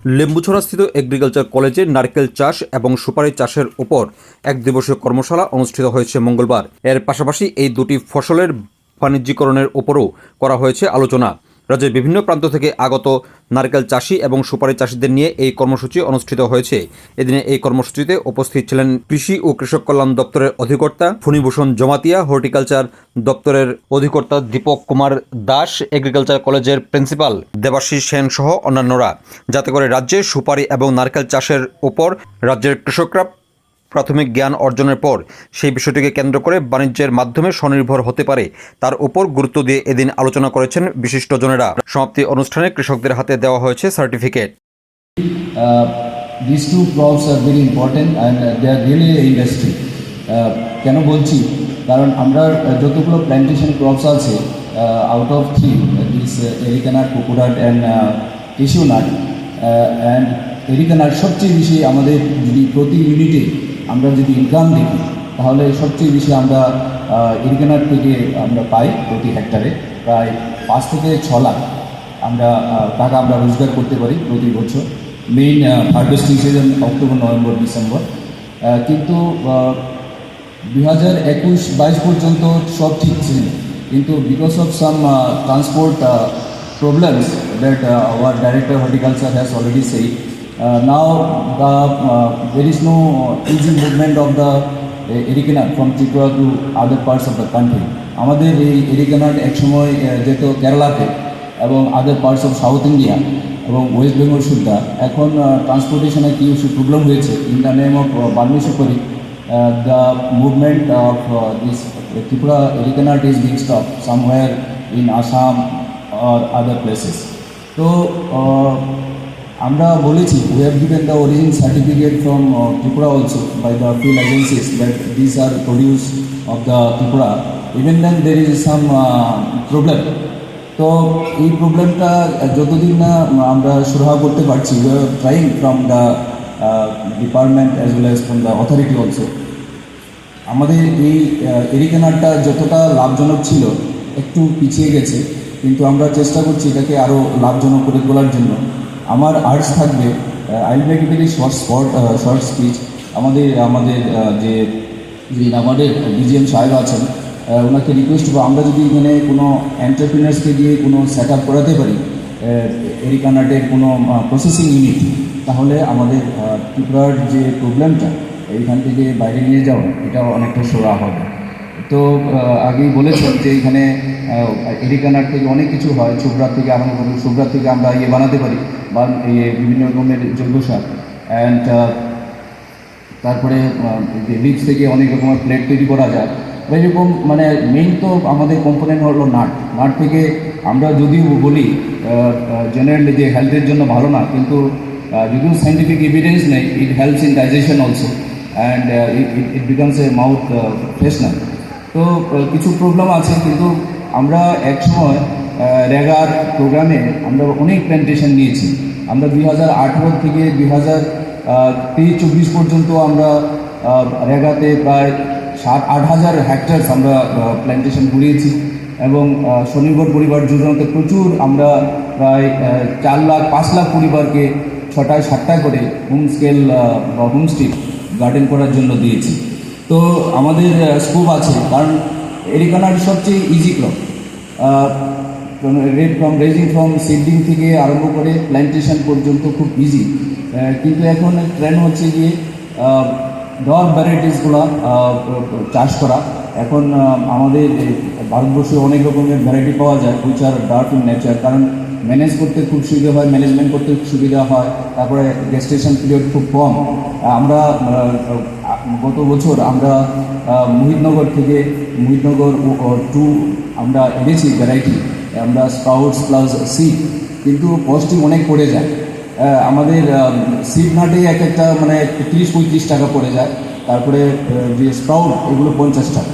লেম্বুছড়াস্থিত agriculture কলেজে নারকেল চাষ এবং সুপারি চাষের উপর এক দিবসীয় কর্মশালা অনুষ্ঠিত হয়েছে মঙ্গলবার। এর পাশাপাশি এই দুটি ফসলের বাণিজ্যিকরণের উপরও করা হয়েছে আলোচনা। রাজ্যের বিভিন্ন প্রান্ত থেকে আগত নারকেল চাষি এবং সুপারি চাষিদের নিয়ে এই কর্মসূচি অনুষ্ঠিত হয়েছে। এদিনে এই কর্মসূচিতে উপস্থিত ছিলেন কৃষি ও কৃষক কল্যাণ দপ্তরের অধিকর্তা ফণীভূষণ জমাতিয়া, হর্টিকালচার দপ্তরের অধিকর্তা দীপক কুমার দাস, এগ্রিকালচার কলেজের প্রিন্সিপাল দেবাশিস সেন সহ অন্যান্যরা। যাতে করে রাজ্যে সুপারি এবং নারকেল চাষের উপর রাজ্যের কৃষকরা প্রাথমিক জ্ঞান অর্জনের পর সেই বিষয়টিকে কেন্দ্র করে বাণিজ্যের মাধ্যমে স্বনির্ভর হতে পারে। তার উপর গুরুত্ব দিয়ে এদিন আলোচনা করেছেন বিশিষ্টজনেরা সমাপ্তি অনুষ্ঠানে কৃষকদের হাতে দেওয়া হয়েছে certificate. Uh, these two crops are very important and they are really industry. Uh, কেন বলছি? কারণ আমরা uh, যতগুলো প্ল্যান্টেশন ক্রপস আছে out of three this arecanut coconut and tissue nut and arecanut সবচেয়ে বেশি আমাদের যদি প্রতি ইউনিটে আমরা যদি ইনকাম দেখি, তাহলে সবচেয়ে বেশি আমরা এরিকানাট থেকে আমরা পাই প্রতি হেক্টারে প্রায় পাঁচ থেকে ছ লাখ আমরা টাকা আমরা রোজগার করতে পারি প্রতি বছর। Main harvesting season October November December কিন্তু দুই হাজার একুশ, বাইশ পর্যন্ত সব ঠিক ছিল। কিন্তু because of some transport problems that our director horticulture has already said now the there is no easy movement of the arecanut from Tripura to other parts of the country আমাদের এই এরিকেনাট একসময় যেত কেরালাতে এবং other parts of south India এবং ওয়েস্ট বেঙ্গল সুদ্ধা এখন ট্রান্সপোর্টেশনে কি প্রবলেম হয়েছে? In the name of Burmi supari the movement of this Tripura arecanut is being stop somewhere in Assam or other places তো uh, আমরা বলেছি we have given the origin certificate from Tripura also by the field agencies that this are produce of the Tripura even then there is some problem তো এই প্রবলেমটা যতদিন না আমরা সুরাহা করতে পারছি we are trying from the department as well as from the authority also আমাদের এই এরিকেনারটা যতটা লাভজনক ছিল, একটু পিছিয়ে গেছে, কিন্তু আমরা চেষ্টা করছি এটাকে আরও লাভজনক করে তোলার জন্য। আমার আর্টস থাকবে I make very short spot short speech আমাদের আমাদের যে আমাদের বিজিএম সাহেব আছেন ওনাকে রিকোয়েস্ট করব। আমরা যদি এখানে কোনো এন্টারপ্রিনার্সকে দিয়ে কোনো সেট আপ করাতে পারি এরিকানাটের কোনো প্রসেসিং ইউনিট তাহলে আমাদের ত্রিপুরার যে প্রবলেমটা এইখান থেকে বাইরে নিয়ে যাওয়া এটা অনেকটা সোরা হবে। তো আগেই বলেছেন যে এখানে এরিকানার থেকে অনেক কিছু হয় শুভ্রার থেকে আরম্ভ করে শুভ্রার থেকে আমরা ইয়ে বানাতে পারি, বা ইয়ে বিভিন্ন রকমের জৈব সার। অ্যান্ড তারপরে লিপস থেকে অনেক রকমের প্লেট তৈরি করা যায়। এরকম মানে মেইন তো আমাদের কম্পোনেন্ট হলো নাট। নাট থেকে আমরা যদিও বলি জেনারেলি যে হেলথের জন্য ভালো না, কিন্তু যদিও সাইন্টিফিক এভিডেন্স নেই it helps in digestion also and it becomes a mouth freshener তো কিছু প্রবলেম আছে, কিন্তু আমরা একসময় রেগার প্রোগ্রামে আমরা অনেক প্ল্যান্টেশন নিয়েছি। আমরা দুই হাজার আঠেরো থেকে দুই হাজার তেইশ চব্বিশ পর্যন্ত আমরা রেগাতে প্রায় সাত, আট হাজার হেক্টার্স আমরা প্ল্যান্টেশন ঘুরিয়েছি এবং স্বনির্ভর পরিবার যোজনাতে প্রচুর আমরা প্রায় চার লাখ, পাঁচ লাখ পরিবারকে ছটায়, সাতটায় করে হোম স্কেল বা হোম স্ট্রিট গার্ডেন করার জন্য দিয়েছি। তো আমাদের স্কোপ আছে, কারণ এরিকানার সবচেয়ে easy crop red from raising from seeding থেকে আরম্ভ করে প্ল্যান্টেশন পর্যন্ত খুব ইজি কিন্তু এখন ট্রেন্ড হচ্ছে গিয়ে ডগ ভ্যারাইটিসগুলো চাষ করা। এখন আমাদের ভারতবর্ষে অনেক রকমের ভ্যারাইটি পাওয়া যায় which are dark in nature কারণ ম্যানেজ করতে খুব সুবিধা হয় ম্যানেজমেন্ট করতে সুবিধা হয়, তারপরে গেস্টেশন পিরিয়ড খুব কম। আমরা গত বছর আমরা মুহিদনগর থেকে মোহিতনগর টু আমরা এনেছি ভ্যারাইটি আমরা স্কাউটস প্লাস সিড কিন্তু কস্টই অনেক পড়ে যায়। আমাদের সিড নাটেই এক একটা মানে তিরিশ পঁয়ত্রিশ টাকা পড়ে যায়, তারপরে যে স্কাউট এগুলো পঞ্চাশ টাকা।